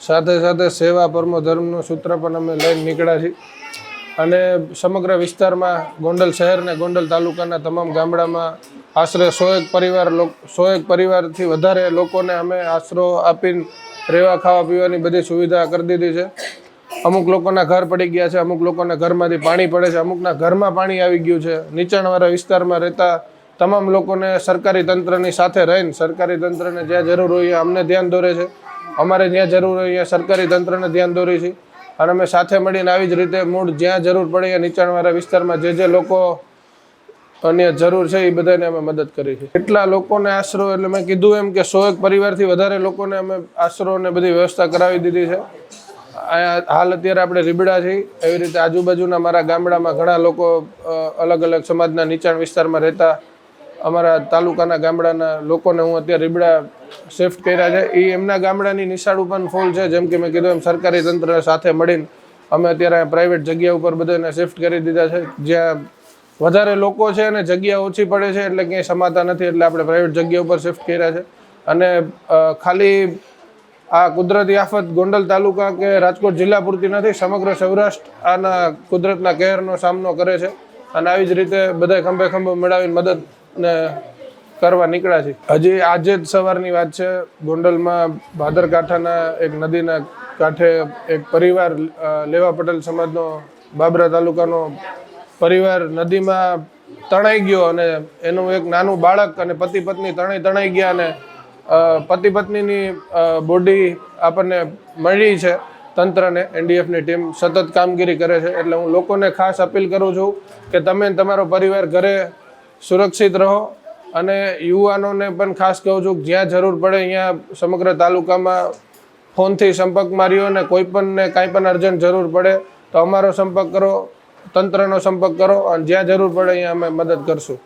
સાથે સાથે સેવા પરમો ધર્મનું સૂત્ર પણ અમે લઈને નીકળ્યા છીએ. અને સમગ્ર વિસ્તારમાં ગોંડલ શહેર અને ગોંડલ તાલુકાના તમામ ગામડામાં આશરે સો એક પરિવાર સો એક પરિવારથી વધારે લોકોને અમે આશરો આપીને રહેવા, ખાવા, પીવાની બધી સુવિધા કરી દીધી છે. અમુક લોકોના ઘર પડી ગયા છે, અમુક લોકોના ઘરમાંથી પાણી પડે છે, અમુકના ઘરમાં પાણી આવી ગયું છે. નીચાણવાળા વિસ્તારમાં રહેતા તમામ લોકોને સરકારી તંત્રની સાથે રહીને, સરકારી તંત્રને જ્યાં જરૂર હોય અમને ધ્યાન દોરે છે. અમારે જ્યાં જરૂર હોય સરકારી તંત્રને ધ્યાન દોરી છે. અને અમે સાથે મળીને આવી જ રીતે મૂળ જ્યાં જરૂર પડે ત્યાં નીચાણવાળા વિસ્તારમાં જે જે લોકો અન્ય જરૂર છે એ બધાને અમે મદદ કરી છે. કેટલા લોકોને આશરો, એટલે મેં કીધું એમ કે સો એક પરિવારથી વધારે લોકોને અમે આશરો અને બધી વ્યવસ્થા કરાવી દીધી છે. હાલ અત્યારે આપણે રીબડા છીએ. એવી રીતે આજુબાજુના મારા ગામડામાં ઘણા લોકો અલગ અલગ સમાજના નીચાણ વિસ્તારમાં રહેતા. અમારા તાલુકાના ગામડાના લોકોને હું અત્યારે રીબડા શિફ્ટ કર્યા છે. એ એમના ગામડાની નિશાળું પણ ફૂલ છે. જેમ કે મેં કીધું એમ સરકારી તંત્ર સાથે મળીને અમે અત્યારે પ્રાઇવેટ જગ્યા ઉપર બધાને શિફ્ટ કરી દીધા છે. જ્યાં વધારે લોકો છે અને જગ્યા ઓછી પડે છે એટલે ક્યાંય સમાતા નથી એટલે આપણે પ્રાઇવેટ જગ્યા ઉપર શિફ્ટ કર્યા છે. અને ખાલી આ કુદરતી આફત ગોંડલ તાલુકા કે રાજકોટ જિલ્લા પૂરતી નથી, સમગ્ર સૌરાષ્ટ્ર આના કુદરતના કહેરનો સામનો કરે છે. અને આવી જ રીતે બધા ખંભે ખંભો મેળવીને મદદ ને કરવા નીકળ્યા છે. હજી આજે જ સવારની વાત છે, ગોંડલમાં ભાદરકાંઠાના એક નદીના કાંઠે એક પરિવાર લેવા પટેલ સમાજનો બાબરા તાલુકાનો પરિવાર નદીમાં તણાઈ ગયો અને એનું એક નાનું બાળક અને પતિ પત્ની ત્રણેય તણાઈ ગયા અને પતિ પત્નીની બોડી આપણને મળી છે તંત્રને, એનડીએફની ટીમ સતત કામગીરી કરે છે. એટલે હું લોકોને ખાસ અપીલ કરું છું કે તમે તમારો પરિવાર ઘરે સુરક્ષિત રહો અને યુવાનોને પણ ખાસ કહું છું, જ્યાં જરૂર પડે અહીંયા સમગ્ર તાલુકામાં ફોનથી સંપર્ક માર્યો અને કોઈ પણને કાંઈ પણ અર્જન્ટ જરૂર પડે તો અમારો સંપર્ક કરો, તંત્રનો સંપર્ક કરો અને જ્યાં જરૂર પડે અહીંયા અમે મદદ કરશું.